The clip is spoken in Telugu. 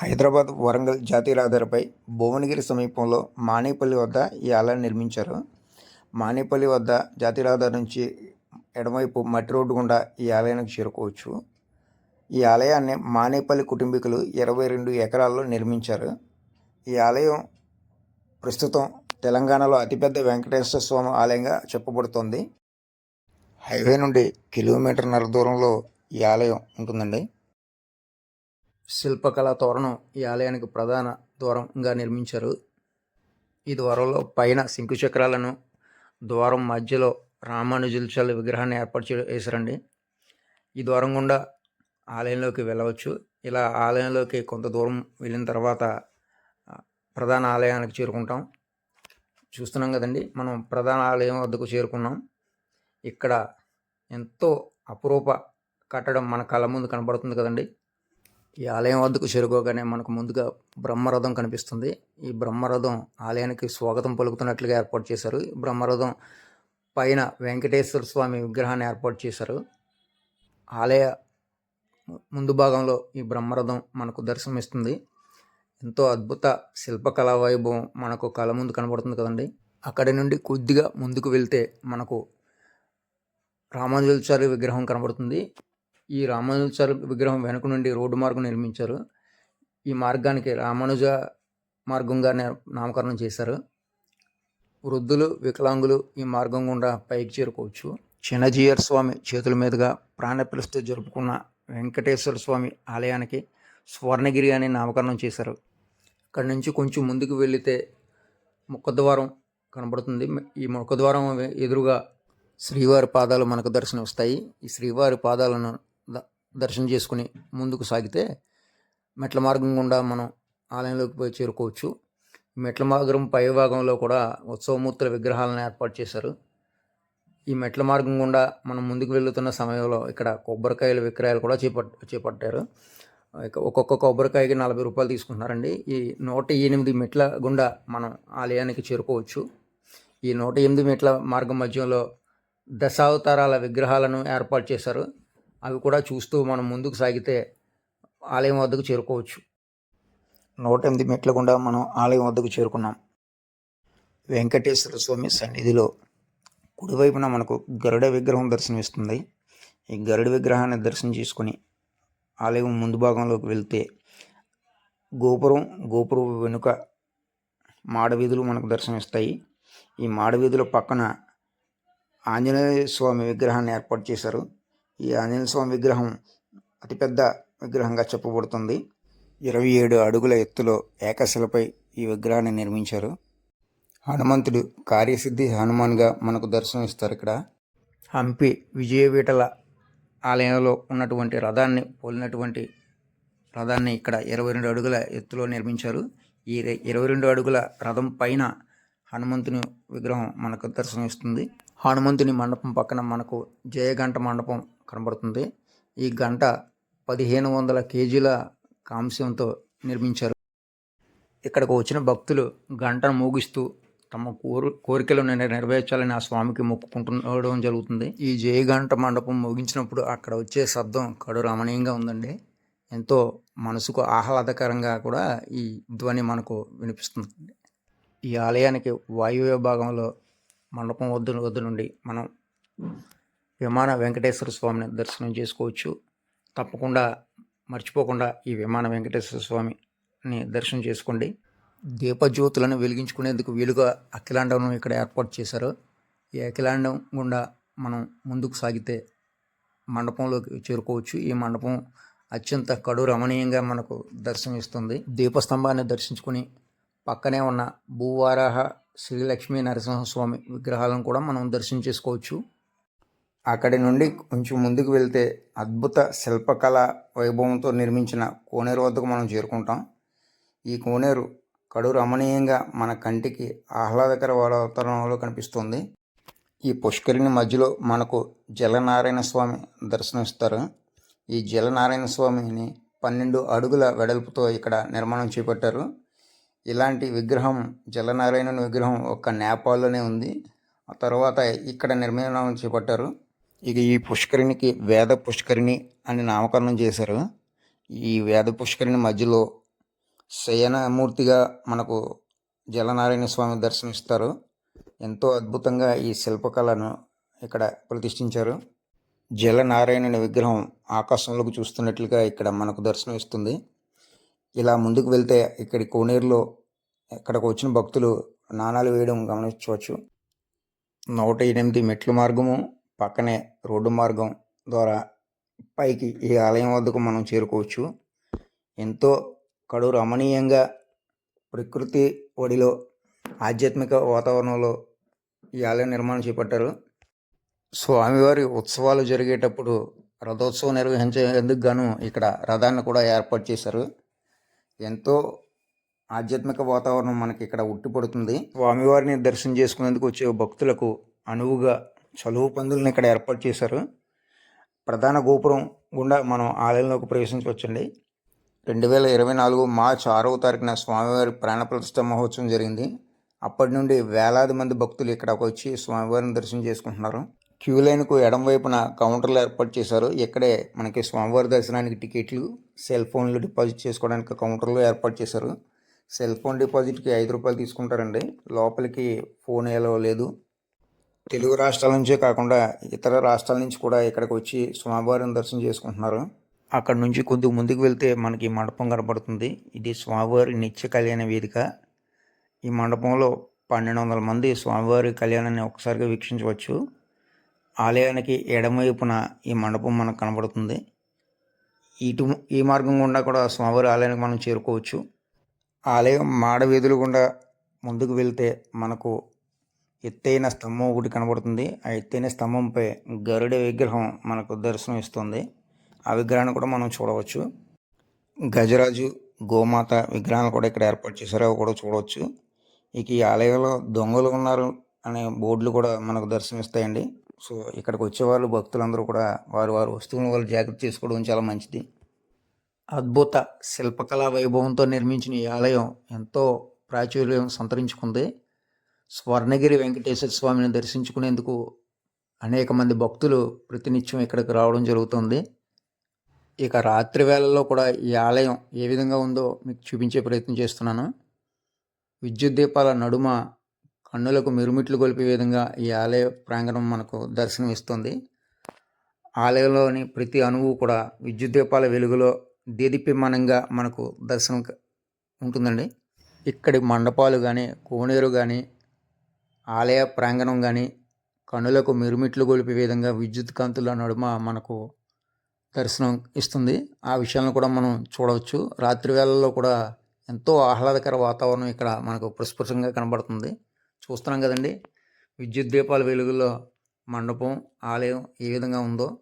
హైదరాబాద్ వరంగల్ జాతీయ రహదారిపై భువనగిరి సమీపంలో మానేపల్లి వద్ద ఈ ఆలయం నిర్మించారు. మానేపల్లి వద్ద జాతీయ రహదారి నుంచి ఎడమవైపు మట్టి రోడ్డు గుండా ఈ ఆలయానికి చేరుకోవచ్చు. ఈ ఆలయాన్ని మానేపల్లి కుటుంబీకులు ఇరవై రెండు ఎకరాల్లో నిర్మించారు. ఈ ఆలయం ప్రస్తుతం తెలంగాణలో అతిపెద్ద వెంకటేశ్వర స్వామి ఆలయంగా చెప్పబడుతోంది. హైవే నుండి కిలోమీటర్న్నర దూరంలో ఈ ఆలయం ఉంటుందండి. శిల్పకళా తోరణం ఈ ఆలయానికి ప్రధాన ద్వారంగా నిర్మించారు. ఈ ద్వారంలో పైన శంకు చక్రాలను ద్వారం మధ్యలో రామానుజుల విగ్రహాన్ని ఏర్పాటు చేశారండి. ఈ ద్వారం గుండా ఆలయంలోకి వెళ్ళవచ్చు. ఇలా ఆలయంలోకి కొంత దూరం వెళ్ళిన తర్వాత ప్రధాన ఆలయానికి చేరుకుంటాం. చూస్తున్నాం కదండి మనం ప్రధాన ఆలయం వద్దకు చేరుకున్నాం. ఇక్కడ ఎంతో అపురూప కట్టడం మన కళ్ళ ముందు కనబడుతుంది కదండి. ఈ ఆలయం వద్దకు చేరుకోగానే మనకు ముందుగా బ్రహ్మరథం కనిపిస్తుంది. ఈ బ్రహ్మరథం ఆలయానికి స్వాగతం పలుకుతున్నట్లుగా ఏర్పాటు చేశారు. ఈ బ్రహ్మరథం పైన వెంకటేశ్వర స్వామి విగ్రహాన్ని ఏర్పాటు చేశారు. ఆలయ ముందు భాగంలో ఈ బ్రహ్మరథం మనకు దర్శనమిస్తుంది. ఎంతో అద్భుత శిల్పకళా వైభవం మనకు కళ ముందు కనబడుతుంది కదండి. అక్కడి నుండి కొద్దిగా ముందుకు వెళ్తే మనకు రామానుజాచార్య విగ్రహం కనబడుతుంది. ఈ రామానుజాచార్య విగ్రహం వెనుక నుండి రోడ్డు మార్గం నిర్మించారు. ఈ మార్గానికి రామానుజ మార్గంగా నామకరణం చేశారు. వృద్ధులు వికలాంగులు ఈ మార్గం గుండా పైకి చేరుకోవచ్చు. చిన్నజీయర్ స్వామి చేతుల మీదుగా ప్రాణప్రతిష్ఠ జరుపుకున్న వెంకటేశ్వర స్వామి ఆలయానికి స్వర్ణగిరి అని నామకరణం చేశారు. అక్కడి నుంచి కొంచెం ముందుకు వెళితే ముఖద్వారం కనబడుతుంది. ఈ ముఖద్వారం ఎదురుగా శ్రీవారి పాదాలు మనకు దర్శనం వస్తాయి ఈ శ్రీవారి పాదాలను దర్శనం చేసుకుని ముందుకు సాగితే మెట్ల మార్గం గుండా మనం ఆలయంలోకి పోయి చేరుకోవచ్చు. మెట్ల మార్గం పై భాగంలో కూడా ఉత్సవమూర్తుల విగ్రహాలను ఏర్పాటు చేశారు. ఈ మెట్ల మార్గం గుండా మనం ముందుకు వెళ్తున్న సమయంలో ఇక్కడ కొబ్బరికాయల విక్రయాలు కూడా చేపట్ చేపట్టారు. ఒక్కొక్క కొబ్బరికాయకి నలభై రూపాయలు తీసుకుంటున్నారండి. ఈ నూట ఎనిమిది మెట్ల గుండా మనం ఆలయానికి చేరుకోవచ్చు. ఈ నూట ఎనిమిది మెట్ల మార్గం మధ్యలో దశావతారాల విగ్రహాలను ఏర్పాటు చేశారు. అవి కూడా చూస్తూ మనం ముందుకు సాగితే ఆలయం వద్దకు చేరుకోవచ్చు. నూట ఎనిమిది మెట్ల గుండా మనం ఆలయం వద్దకు చేరుకున్నాం. వెంకటేశ్వర స్వామి సన్నిధిలో కుడివైపున మనకు గరుడ విగ్రహం దర్శనమిస్తుంది. ఈ గరుడ విగ్రహాన్ని దర్శనం చేసుకుని ఆలయం ముందు భాగంలోకి వెళ్తే గోపురం గోపురం వెనుక మాడవీధులు మనకు దర్శనమిస్తాయి. ఈ మాడవీధుల పక్కన ఆంజనేయ స్వామి విగ్రహాన్ని ఏర్పాటు చేశారు. ఈ ఆంజనేయ స్వామి విగ్రహం అతిపెద్ద విగ్రహంగా చెప్పబడుతుంది. ఇరవై ఏడు అడుగుల ఎత్తులో ఏకశిలపై ఈ విగ్రహాన్ని నిర్మించారు. హనుమంతుడు కార్యసిద్ధి హనుమాన్గా మనకు దర్శనం ఇస్తారు ఇక్కడ. హంపి విజయవీటల ఆలయంలో ఉన్నటువంటి రథాన్ని పోలినటువంటి రథాన్ని ఇక్కడ ఇరవై రెండు అడుగుల ఎత్తులో నిర్మించారు. ఈ ఇరవై రెండు అడుగుల రథం పైన హనుమంతుని విగ్రహం మనకు దర్శనమిస్తుంది. హనుమంతుని మండపం పక్కన మనకు జయగంట మండపం కనబడుతుంది. ఈ గంట పదిహేను వందల కేజీల కాంస్యంతో నిర్మించారు. ఇక్కడికి వచ్చిన భక్తులు గంటను మోగిస్తూ తమ కోరు కోరికలను నెరవేర్చాలని ఆ స్వామికి మొక్కుకుంటుండడం జరుగుతుంది. ఈ జయగంట మండపం మోగించినప్పుడు అక్కడ వచ్చే శబ్దం కడు రమణీయంగా ఉందండి. ఎంతో మనసుకు ఆహ్లాదకరంగా కూడా ఈ ధ్వని మనకు వినిపిస్తుంది. ఈ ఆలయానికి వాయువ్య భాగంలో మండపం వద్ద వద్ద నుండి మనం విమాన వెంకటేశ్వర స్వామిని దర్శనం చేసుకోవచ్చు. తప్పకుండా మర్చిపోకుండా ఈ విమాన వెంకటేశ్వర స్వామిని దర్శనం చేసుకోండి. దీపజ్యోతులను వెలిగించుకునేందుకు వీలుగా అఖిలాండం ఇక్కడ ఏర్పాటు చేశారు. ఈ అఖిలాండం గుండా మనం ముందుకు సాగితే మండపంలోకి చేరుకోవచ్చు. ఈ మండపం అత్యంత కడు రమణీయంగా మనకు దర్శనమిస్తుంది. దీపస్తంభాన్ని దర్శించుకుని పక్కనే ఉన్న భూవారాహ శ్రీలక్ష్మీ నరసింహస్వామి విగ్రహాలను కూడా మనం దర్శనం చేసుకోవచ్చు. అక్కడి నుండి కొంచెం ముందుకు వెళ్తే అద్భుత శిల్పకళ వైభవంతో నిర్మించిన కోనేరు వద్దకు మనం చేరుకుంటాం. ఈ కోనేరు కడు రమణీయంగా మన కంటికి ఆహ్లాదకర వాతావరణంలో కనిపిస్తుంది. ఈ పుష్కరిణి మధ్యలో మనకు జలనారాయణ స్వామి దర్శనమిస్తారు. ఈ జలనారాయణ స్వామిని పన్నెండు అడుగుల వెడల్పుతో ఇక్కడ నిర్మాణం చేపట్టారు. ఇలాంటి విగ్రహం జలనారాయణ విగ్రహం ఒక నేపాల్లోనే ఉంది. ఆ తర్వాత ఇక్కడ నిర్మాణం చేపట్టారు. ఇక ఈ పుష్కరిణికి వేద పుష్కరిణి అని నామకరణం చేశారు. ఈ వేద పుష్కరిణి మధ్యలో శయనమూర్తిగా మనకు జలనారాయణ స్వామి దర్శనమిస్తారు. ఎంతో అద్భుతంగా ఈ శిల్పకళను ఇక్కడ ప్రతిష్ఠించారు. జలనారాయణుని విగ్రహం ఆకాశంలోకి చూస్తున్నట్లుగా ఇక్కడ మనకు దర్శనం ఇస్తుంది ఇలా ముందుకు వెళ్తే ఇక్కడి కోనేరులో ఇక్కడికి వచ్చిన భక్తులు నాణాలు వేయడం గమనించవచ్చు. నూట ఎనిమిది మెట్ల మార్గము పక్కనే రోడ్డు మార్గం ద్వారా పైకి ఈ ఆలయం వద్దకు మనం చేరుకోవచ్చు. ఎంతో కడు రమణీయంగా ప్రకృతి ఒడిలో ఆధ్యాత్మిక వాతావరణంలో ఈ ఆలయ నిర్మాణం చేపట్టారు. స్వామివారి ఉత్సవాలు జరిగేటప్పుడు రథోత్సవం నిర్వహించేందుకు గాను ఇక్కడ రథాన్ని కూడా ఏర్పాటు చేశారు. ఎంతో ఆధ్యాత్మిక వాతావరణం మనకి ఇక్కడ ఉట్టిపడుతుంది. స్వామివారిని దర్శనం చేసుకునేందుకు వచ్చే భక్తులకు అనువుగా చలువు పందులను ఇక్కడ ఏర్పాటు చేశారు. ప్రధాన గోపురం గుండా మనం ఆలయంలోకి ప్రవేశించవచ్చండి. రెండు వేల ఇరవై నాలుగు మార్చ్ ఆరవ తారీఖున స్వామివారి ప్రాణప్రతిష్ఠ మహోత్సవం జరిగింది. అప్పటి నుండి వేలాది మంది భక్తులు ఇక్కడకు వచ్చి స్వామివారిని దర్శనం చేసుకుంటున్నారు. క్యూ లైన్కు ఎడం వైపున కౌంటర్లు ఏర్పాటు చేశారు. ఇక్కడే మనకి స్వామివారి దర్శనానికి టికెట్లు సెల్ ఫోన్లు డిపాజిట్ చేసుకోవడానికి కౌంటర్లు ఏర్పాటు చేశారు. సెల్ ఫోన్ డిపాజిట్కి ఐదు రూపాయలు తీసుకుంటారండి. లోపలికి ఫోన్ ఎలా లేదు. తెలుగు రాష్ట్రాల నుంచే కాకుండా ఇతర రాష్ట్రాల నుంచి కూడా ఇక్కడికి వచ్చి స్వామివారిని దర్శనం చేసుకుంటున్నారు. అక్కడ నుంచి కొద్దిగా ముందుకు వెళ్తే మనకి మండపం కనపడుతుంది ఇది స్వామివారి నిత్య కళ్యాణ వేదిక. ఈ మండపంలో పన్నెండు వందల మంది స్వామివారి కళ్యాణాన్ని ఒకసారిగా వీక్షించవచ్చు. ఆలయానికి ఎడమవైపున ఈ మండపం మనకు కనబడుతుంది. ఇటు ఈ మార్గం గుండా కూడా స్వామివారి ఆలయానికి మనం చేరుకోవచ్చు. ఆలయం మాడ వీధులు గుండా ముందుకు వెళ్తే మనకు ఎత్తైన స్తంభం ఒకటి కనబడుతుంది. ఆ ఎత్తైన స్తంభంపై గరుడ విగ్రహం మనకు దర్శనం ఇస్తుంది ఆ విగ్రహాన్ని కూడా మనం చూడవచ్చు. గజరాజు గోమాత విగ్రహాలు కూడా ఇక్కడ ఏర్పాటు చేశారు. అవి కూడా చూడవచ్చు. ఇక ఈ ఆలయంలో దొంగలు ఉన్నారు అనే బోర్డులు కూడా మనకు దర్శనమిస్తాయండి. సో ఇక్కడికి వచ్చేవాళ్ళు భక్తులందరూ కూడా వారు వారి వస్తువులను వాళ్ళు జాగ్రత్త చేసుకోవడం చాలా మంచిది. అద్భుత శిల్పకళా వైభవంతో నిర్మించిన ఈ ఆలయం ఎంతో ప్రాచుర్యం సంతరించుకుంది. స్వర్ణగిరి వెంకటేశ్వర స్వామిని దర్శించుకునేందుకు అనేక మంది భక్తులు ప్రతినిత్యం ఇక్కడికి రావడం జరుగుతుంది. ఇక రాత్రి వేళల్లో కూడా ఈ ఆలయం ఏ విధంగా ఉందో మీకు చూపించే ప్రయత్నం చేస్తున్నాను. విద్యుత్ దీపాల నడుమ కన్నులకు మిరుమిట్లు గొలిపే విధంగా ఈ ఆలయ ప్రాంగణం మనకు దర్శనం ఇస్తుంది ఆలయంలోని ప్రతి అణువు కూడా విద్యుత్ దీపాల వెలుగులో దేదీప్యమానంగా మనకు దర్శనం ఉంటుందండి. ఇక్కడి మండపాలు కానీ కోనేరు కానీ ఆలయ ప్రాంగణం కానీ కనులకు మిరుమిట్లు గొలిపే విధంగా విద్యుత్ కాంతుల నడుమ మనకు దర్శనం ఇస్తుంది. ఆ విషయాలను కూడా మనం చూడవచ్చు. రాత్రి వేళల్లో కూడా ఎంతో ఆహ్లాదకర వాతావరణం ఇక్కడ మనకు ప్రస్ఫుటంగా కనబడుతుంది. చూస్తున్నాం కదండి. విద్యుత్ దీపాల వెలుగులో మండపం ఆలయం ఏ విధంగా ఉందో